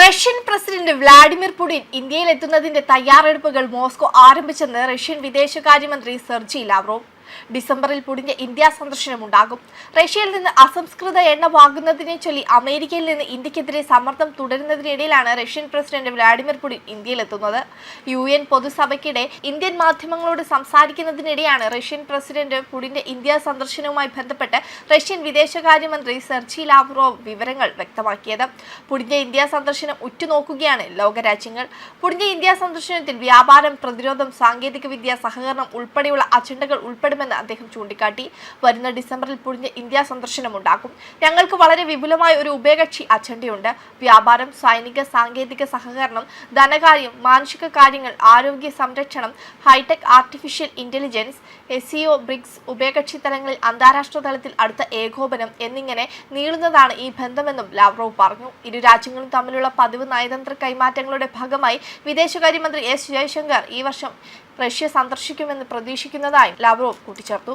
Russian president Vladimir Putin ഇന്ത്യയിൽ എത്തുന്നതിന്റെ തയ്യാറെടുപ്പുകൾ മോസ്കോ ആരംഭിച്ചെന്ന് റഷ്യൻ വിദേശകാര്യമന്ത്രി സെർജി ലാവ്റോവ്. ഡിസംബറിൽ പുടിഞ്ഞ ഇന്ത്യ സന്ദർശനം ഉണ്ടാകും റഷ്യയിൽ നിന്ന് അസംസ്കൃത എണ്ണ വാങ്ങുന്നതിനെ ചൊല്ലി അമേരിക്കയിൽ നിന്ന് ഇന്ത്യക്കെതിരെ സമ്മർദ്ദം തുടരുന്നതിനിടയിലാണ് റഷ്യൻ പ്രസിഡന്റ് വ്ളാഡിമിർ പുടിൻ ഇന്ത്യയിലെത്തുന്നത്. യു എൻ പൊതുസഭയ്ക്കിടെ ഇന്ത്യൻ മാധ്യമങ്ങളോട് സംസാരിക്കുന്നതിനിടെയാണ് റഷ്യൻ പ്രസിഡന്റ് പുടിന്റെ ഇന്ത്യ സന്ദർശനവുമായി ബന്ധപ്പെട്ട് റഷ്യൻ വിദേശകാര്യമന്ത്രി സെർജി ലാവ്റോവ് വിവരങ്ങൾ വ്യക്തമാക്കിയത്. പുടിന്റെ ഇന്ത്യ സന്ദർശനം ഉറ്റുനോക്കുകയാണ് ലോകരാജ്യങ്ങൾ. പുടിന്റെ ഇന്ത്യ സന്ദർശനത്തിൽ വ്യാപാരം പ്രതിരോധം സാങ്കേതികവിദ്യ സഹകരണം ഉൾപ്പെടെയുള്ള അജണ്ടകൾ ഉൾപ്പെടുമെന്ന് അദ്ദേഹം ചൂണ്ടിക്കാട്ടി. വരുന്ന ഡിസംബറിൽ പൊഴിഞ്ഞ് ഇന്ത്യ സന്ദർശനമുണ്ടാകും. ഞങ്ങൾക്ക് വളരെ വിപുലമായ ഒരു ഉഭയകക്ഷി അജണ്ടയുണ്ട്. വ്യാപാരം സൈനിക സാങ്കേതിക സഹകരണം ധനകാര്യം മാനുഷിക കാര്യങ്ങൾ ആരോഗ്യ സംരക്ഷണം hi-tech artificial intelligence SCO BRICS ഉഭയകക്ഷി തലങ്ങളിൽ അന്താരാഷ്ട്ര തലത്തിൽ അടുത്ത ഏകോപനം എന്നിങ്ങനെ നീളുന്നതാണ് ഈ ബന്ധമെന്നും ലാവ്റോവ് പറഞ്ഞു. ഇരു രാജ്യങ്ങളും തമ്മിലുള്ള പതിവ് നയതന്ത്ര കൈമാറ്റങ്ങളുടെ ഭാഗമായി വിദേശകാര്യമന്ത്രി എസ് ജയശങ്കർ ഈ വർഷം റഷ്യ സന്ദർശിക്കുമെന്ന് പ്രതീക്ഷിക്കുന്നതായും ലാവ്റോവ് കൂട്ടിച്ചേർത്തു.